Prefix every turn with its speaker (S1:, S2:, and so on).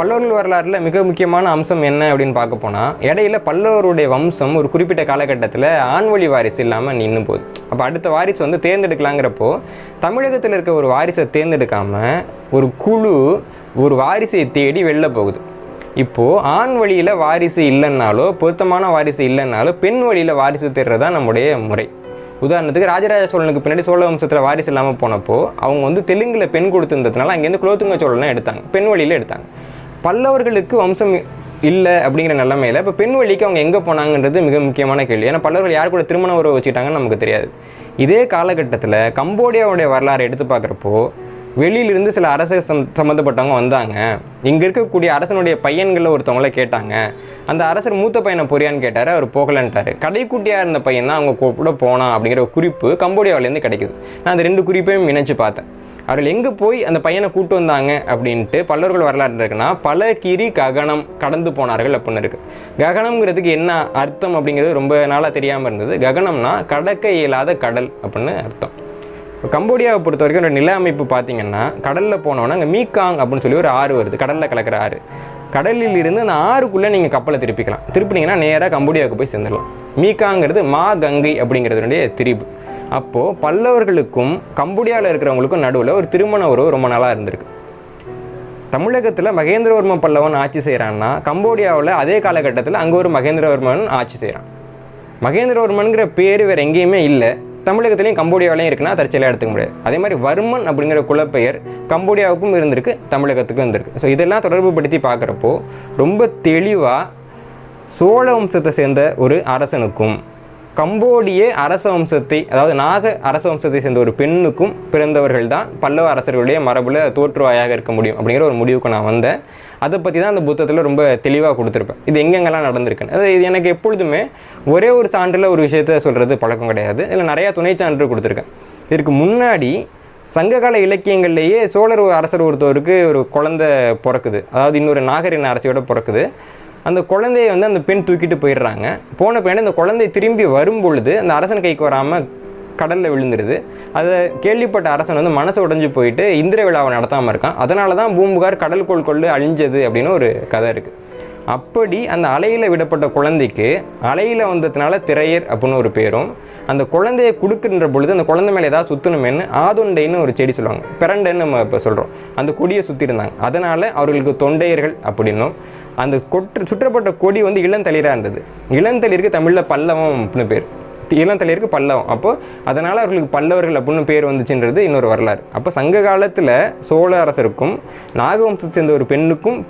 S1: பல்லவர்கள் வரலாற்றில் மிக முக்கியமான அம்சம் என்ன அப்படின்னு பார்க்க போனால் இடையில பல்லவருடைய வம்சம் ஒரு குறிப்பிட்ட காலகட்டத்தில் ஆண்வழி வாரிசு இல்லாமல் நின்று போகுது. அப்போ அடுத்த வாரிசு வந்து தேர்ந்தெடுக்கலாங்கிறப்போ தமிழகத்தில் இருக்க ஒரு வாரிசை தேர்ந்தெடுக்காமல் ஒரு குழு ஒரு வாரிசை தேடி வெளில போகுது. இப்போது ஆண் வழியில் வாரிசு இல்லைன்னாலோ பொருத்தமான வாரிசு இல்லைன்னாலோ பெண் வழியில் வாரிசு தேடுறது தான் நம்முடைய முறை. உதாரணத்துக்கு ராஜராஜ சோழனுக்கு பின்னாடி சோழ வம்சத்தில் வாரிசு இல்லாமல் போனப்போ அவங்க வந்து தெலுங்கில் பெண் கொடுத்துருந்ததுனால அங்கேருந்து குலோத்துங்க சோழனை எடுத்தாங்க. பெண் வழியில் எடுத்தாங்க. பல்லவர்களுக்கு வம்சம் இல்லை அப்படிங்கிற நிலமையில இப்போ பெண் வழிக்கு அவங்க எங்கே போனாங்கன்றது மிக முக்கியமான கேள்வி. ஏன்னா பல்லவர்கள் யார் கூட திருமண உறவு வச்சுக்கிட்டாங்கன்னு நமக்கு தெரியாது. இதே காலகட்டத்தில் கம்போடியாவுடைய வரலாறு எடுத்து பார்க்குறப்போ வெளியிலிருந்து சில அரசு சம் சம்மந்தப்பட்டவங்க வந்தாங்க. இங்கே இருக்கக்கூடிய அரசனுடைய பையன்களில் ஒருத்தவங்கள கேட்டாங்க. அந்த அரசர் மூத்த பையனை பொரியான்னு கேட்டார் அவர் போகலன்ட்டார். கடைக்குட்டியாக இருந்த பையன் தான் அவங்க கூட போனான் அப்படிங்கிற ஒரு குறிப்பு கம்போடியாவிலேருந்து கிடைக்குது. நான் அந்த ரெண்டு குறிப்பையும் இணைச்சு பார்த்தேன். அவர்கள் எங்கே போய் அந்த பையனை கூட்டு வந்தாங்க அப்படின்ட்டு பல்லவர்கள் வரலாறு இருக்குன்னா பல கிரி ககனம் கடந்து போனார்கள் அப்படின்னு இருக்கு. ககனம்ங்கிறதுக்கு என்ன அர்த்தம் அப்படிங்கிறது ரொம்ப நாளாக தெரியாமல் இருந்தது. ககனம்னா கடக்க இயலாத கடல் அப்படின்னு அர்த்தம். இப்போ கம்போடியாவை பொறுத்த வரைக்கும் ஒரு நில அமைப்பு பார்த்தீங்கன்னா கடலில் போனோன்னா அங்கே மீகாங் அப்படின்னு சொல்லி ஒரு ஆறு வருது. கடலில் கலக்கிற ஆறு. கடலில் இருந்து அந்த ஆறுக்குள்ளே நீங்கள் கப்பலை திருப்பிக்கலாம். திருப்பினீங்கன்னா நேராக கம்போடியாவுக்கு போய் சேர்ந்துடலாம். மீகாங்கிறது மா கங்கை அப்படிங்கிறதுனுடைய திரிபு. அப்போது பல்லவர்களுக்கும் கம்போடியாவில் இருக்கிறவங்களுக்கும் நடுவில் ஒரு திருமண உறவு ரொம்ப நாளாக இருந்திருக்கு. தமிழகத்தில் மகேந்திரவர்ம பல்லவன் ஆட்சி செய்கிறான்னா கம்போடியாவில் அதே காலகட்டத்தில் அங்கே ஒரு மகேந்திரவர்மன் ஆட்சி செய்கிறான் மகேந்திரவர்மனுங்கிற பேர் வேறு எங்கேயுமே இல்லை. தமிழகத்துலேயும் கம்போடியாவிலையும் இருக்குன்னா தற்செயலாக எடுத்துக்க முடியாது. அதே மாதிரி வர்மன் அப்படிங்கிற குலப்பெயர் கம்போடியாவுக்கும் இருந்திருக்கு தமிழகத்துக்கும் இருந்திருக்கு. ஸோ இதெல்லாம் தொடர்பு படுத்தி பார்க்குறப்போ ரொம்ப தெளிவாக சோழ வம்சத்தை சேர்ந்த ஒரு அரசனுக்கும் கம்போடிய அரச வம்சத்தை அதாவது நாக அரச வம்சத்தை சேர்ந்த ஒரு பெண்ணுக்கும் பிறந்தவர்கள் தான் பல்லவ அரசர்களுடைய மரபில் தோற்றுவாயாக இருக்க முடியும் அப்படிங்கிற ஒரு முடிவுக்கு நான் வந்தேன். அதை பற்றி தான் அந்த புத்தகத்தில் ரொம்ப தெளிவாக கொடுத்துருப்பேன். இது எங்கெங்கெல்லாம் நடந்திருக்குன்னு. அது இது எனக்கு எப்பொழுதுமே ஒரே ஒரு சான்றில் ஒரு விஷயத்த சொல்கிறது பழக்கம் கிடையாது. இதில் நிறையா துணை சான்று கொடுத்துருக்கேன். இதற்கு முன்னாடி சங்ககால இலக்கியங்கள்லேயே சோழர் அரசர் ஒருத்தவருக்கு ஒரு குழந்தை பிறக்குது. அதாவது இன்னொரு நாகரின அரசியோட பிறக்குது. அந்த குழந்தையை வந்து அந்த பெண் தூக்கிட்டு போயிடுறாங்க. போன பின்னாடி அந்த குழந்தை திரும்பி வரும் பொழுது அந்த அரசன் கைக்கு வராமல் கடலில் விழுந்துருது. அதை கேள்விப்பட்ட அரசன் வந்து மனசு உடைஞ்சு போயிட்டு இந்திர விழாவை நடத்தாமல் இருக்கான். அதனால தான் பூம்புகார் கடல் கொள் கொள்ளு அழிஞ்சது அப்படின்னு ஒரு கதை இருக்குது அப்படி அந்த அலையில் விடப்பட்ட குழந்தைக்கு அலையில் வந்ததுனால திரையர் அப்படின்னு ஒரு பேரும் அந்த குழந்தையை கொடுக்குன்ற பொழுது அந்த குழந்தை மேலே ஏதாவது சுற்றணுமேனு ஆதொண்டைன்னு ஒரு செடி சொல்லுவாங்க. பிறண்டைன்னு நம்ம இப்போ சொல்கிறோம் அந்த கொடியை சுற்றிருந்தாங்க அதனால் அவர்களுக்கு தொண்டையர்கள் அப்படின்னும் அந்த கொற்று சுற்றப்பட்ட கொடி வந்து இளந்தளிராக இருந்தது. இளந்தளிருக்கு தமிழில் பல்லவம் அப்படின்னு பேர். இளந்தளிருக்கு பல்லவம். அப்போ அதனால் அவர்களுக்கு பல்லவர்கள் அப்படின்னு பேர் வந்துச்சுன்றது இன்னொரு வரலாறு. அப்போ சங்க காலத்தில் சோழ அரசருக்கும் நாகவம்சத்தை சேர்ந்த ஒரு பெண்ணுக்கும்